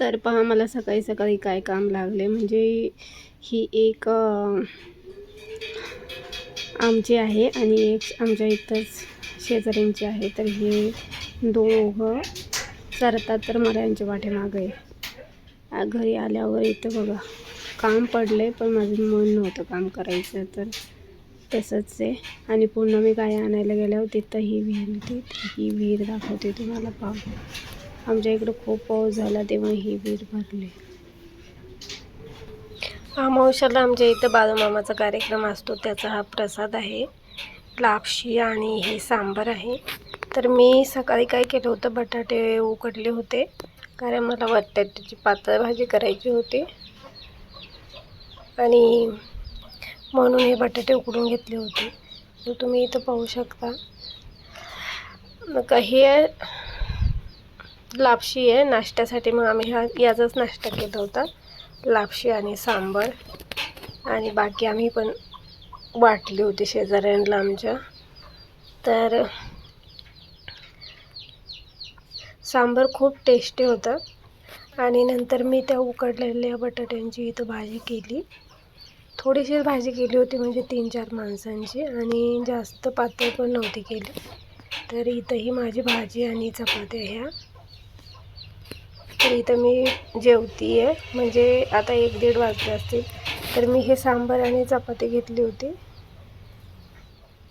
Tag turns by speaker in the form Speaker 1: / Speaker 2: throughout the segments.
Speaker 1: तर पहा मला सकाळी सकाळी काय काम लागले. म्हणजे ही एक आमची आहे आणि एक आमच्या इथंच शेजाऱ्यांची आहे. तर हे दोघं चरतात तर मला यांच्या पाठीमागं. आहे घरी आल्यावर इथं बघा काम पडले पण माझं मन नव्हतं काम करायचं. तर तसंच आहे. आणि पुन्हा मी काय आणायला गेल्यावर तिथं ही विहीर होती. ही विहीर दाखवते तुम्हाला. पाहू. आमच्या इकडं खूप पाऊस झाला तेव्हा ही विहीर भरली. अमावश्याला आमच्या इथं बाळूमामाचा कार्यक्रम असतो त्याचा हा प्रसाद आहे. लापशी आणि हे सांबर आहे. तर मी सकाळी काय केलं होतं बटाटे उकडले होते कारण मला बटाट्याची पातळ भाजी करायची होती. आणि म्हणून हे बटाटे उकडून घेतले होते. तर तुम्ही इथं पाहू शकता. मग हे लापशी आहे. नाश्त्यासाठी मग आम्ही हा याचाच नाश्ता केला होता. लापशी आणि सांबर. आणि बाकी आम्ही पण वाटली होती शेजाऱ्यांना आमच्या. तर सांबर खूप टेस्टी होतं. आणि नंतर मी त्या उकडलेल्या बटाट्यांची इथं भाजी केली. थोडीशीच भाजी केली होती म्हणजे तीन चार माणसांची. आणि जास्त पातळ पण नव्हती केली. तर इथं ही माझी भाजी आणि चपात्या ह्या तर इथं मी जेवती आहे म्हणजे आता एक दीड वाजले असतील. तर मी हे सांबार आणि चपाती घेतली होती.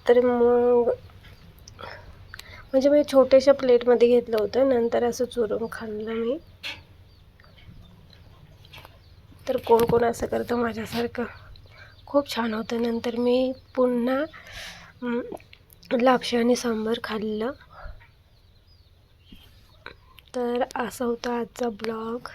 Speaker 1: तर मग म्हणजे मी छोट्याशा प्लेटमध्ये घेतलं होतं. नंतर असं चुरून खाल्लं मी. तर कोण कोण असं करतं माझ्यासारखं? खूप छान होतं. नंतर मी पुन्हा लापशी आणि सांबार खाल्लं. तर असा होता आजचा ब्लॉग.